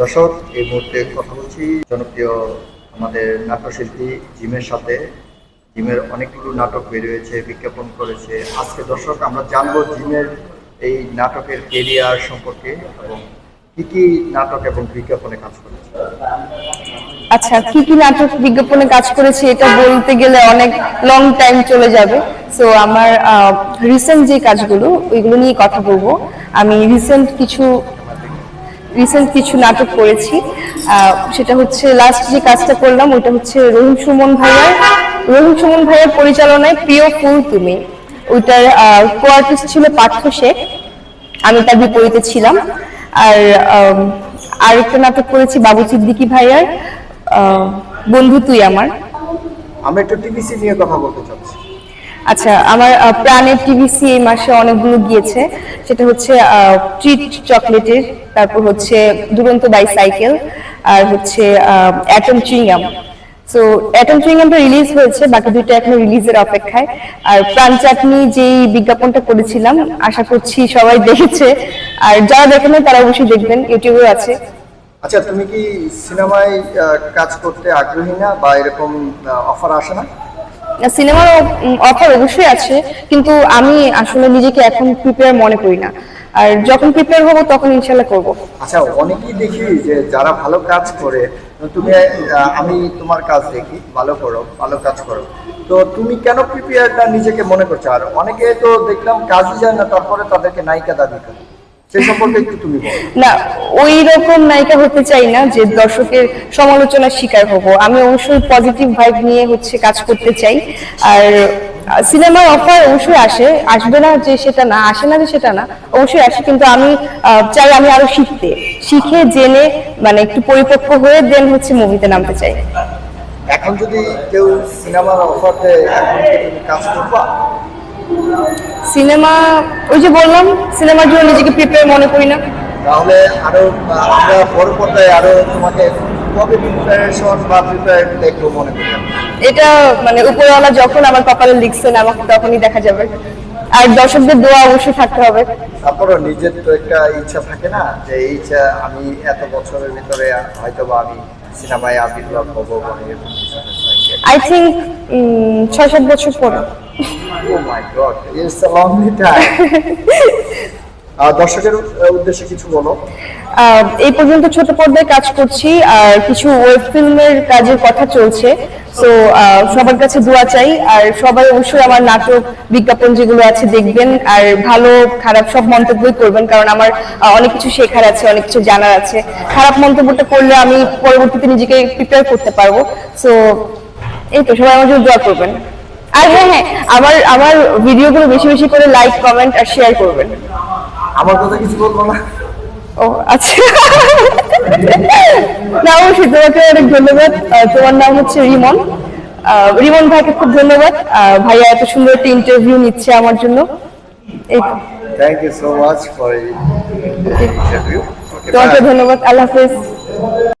দর্শক, এই মুহূর্তে কথা বলছি জনপ্রিয় আমাদের নাট্যশিল্পী জিমের সাথে। জিমের অনেকগুলো নাটক বেরিয়েছে, বিজ্ঞাপন করেছে। আজকে দর্শক, আমরা জানব জিমের এই নাটকের কেরিয়ার সম্পর্কে এবং কি কি নাটক এবং বিজ্ঞাপনে কাজ করেছে। আচ্ছা কি কি নাটক বিজ্ঞাপনে কাজ করেছি এটা বলতে গেলে অনেক লং টাইম চলে যাবে। সো আমার রিসেন্ট যে কাজগুলো, ওইগুলো নিয়ে কথা বলব। আমি রিসেন্ট কিছু রিসেন্ট কিছু নাটক করেছি। সেটা হচ্ছে লাস্ট যে কাজটা করলাম ওটা হচ্ছে রহিম সুমন ভাইয়ার। রহিম সুমন ভাইয়ার পরিচালনায় প্রিয় ফুল তুমি। ওইটার কো আর্টিস্ট ছিল পার্থ শেখ। আমি তার বিপরীতে ছিলাম। আর আম, আরেকটা নাটক করেছি বাবু সিদ্দিকী ভাইয়ার। বন্ধু তুই আমার। আমরা একটু টিভিসি নিয়ে কথা বলতে চাচ্ছি আচ্ছা আমার প্রাণের টিভিসি এই মাসে অনেকগুলো গিয়েছে। সেটা হচ্ছে ট্রিট চকলেটের তারপর হচ্ছে দুরন্ত বাইসাইকেল আর হচ্ছে atom chewing gum so atom চুইংগামটা release হয়েছে, বাকি দুইটা এখনও রিলিজের অপেক্ষায়। আর প্রাণ চাটনি যেই বিজ্ঞাপনটা করেছিলাম, আশা করছি সবাই দেখেছে। আর যারা দেখেন তারা অবশ্যই দেখবেন ইউটিউবে আছে। আচ্ছা তুমি কি সিনেমায় কাজ করতে আগ্রহী না, বা এরকম অফার আসে না? সিনেমার অফার অবশ্যই আছে, কিন্তু আমি আসলে নিজেকে এখন প্রিপেয়ার মনে করি না। আর যখন প্রিপেয়ার হব তখন ইনশাল্লাহ করব। আচ্ছা অনেকেই দেখি যে যারা ভালো কাজ করে, তুমি আমি তোমার কাজ দেখি, ভালো করো, ভালো কাজ করো। তো তুমি কেন প্রিপেয়ারটা নিজেকে মনে করছ? আর অনেকে তো দেখলাম কাজই যায় না, তারপরে তাদেরকে নায়িকা দাবি করে। না ওই রকম নায়িকা হতে চাই না যে দর্শকের সমালোচনার শিকার হব। আমি অবশ্যই পজিটিভ ভাইব নিয়ে হচ্ছে কাজ করতে চাই। আর সিনেমার অফার অবশ্যই আসে। আসবে না যে সেটা না আসে না যে সেটা না অবশ্যই আসে। কিন্তু আমি চাই আমি আরও শিখতে। শিখে জেনে মানে একটু পরিপক্ক হয়ে দেন হচ্ছে মুভিতে নামতে চাই। এখন যদি কেউ সিনেমার অফার দেয় কাজ করবা? সিনেমা ওই যে বললাম সিনেমার জন্য নিজেকে প্রিপেয়ার মনে করি না। তাহলে আরও আমরা বড় পর্দায় আরও তোমাকে কবে প্রিপারেশন বা প্রিপেয়ার দেখব মনে করি? এটা মানে উপরওয়ালা যখন আমার কপালে লিখছেন আমাকে তখনই দেখা যাবে। আর দর্শকদের দোয়া অবশ্যই থাকতে হবে। তারপরও নিজের তো একটা ইচ্ছা থাকে না যে এই ইচ্ছা আমি এত বছরের ভিতরে হয়তো বা আমি সিনেমায় আবির্ভাব হব বা। আই থিঙ্ক ছয় সাত বছর পরে। Oh my God, it's a long time. দর্শকের উদ্দেশ্যে কিছু বলো। এই পর্যন্ত ছোট পর্দায় কাজ করছি আর কিছু ওয়েব ফিল্মের কাজের কথা চলছে। তো সবার কাছে দোয়া চাই আর সবাই অবশ্যই আমার নাটক বিজ্ঞাপন যেগুলো আছে দেখবেন আর ভালো খারাপ সব মন্তব্যই করবেন কারণ আমার অনেক কিছু শেখার আছে অনেক কিছু জানার আছে। খারাপ মন্তব্যটা করলে আমি পরবর্তীতে নিজেকে প্রিপেয়ার করতে পারব। সো এই তো সবাই আমার জন্য দোয়া করবেন। আর হ্যাঁ হ্যাঁ আমার আমার ভিডিওগুলো বেশি বেশি করে লাইক কমেন্ট আর শেয়ার করবেন। আমার কথা কিছু বলব না। ও আচ্ছা। না অবশ্যই তোমাকে অনেক ধন্যবাদ। তোমার নাম হচ্ছে রিমন। রিমন ভাইকে খুব ধন্যবাদ। ভাইয়া এত সুন্দর একটা ইন্টারভিউ নিচ্ছে আমার জন্য। Thank you so much for interview তোমাকে ধন্যবাদ। আল্লাহ হাফেজ।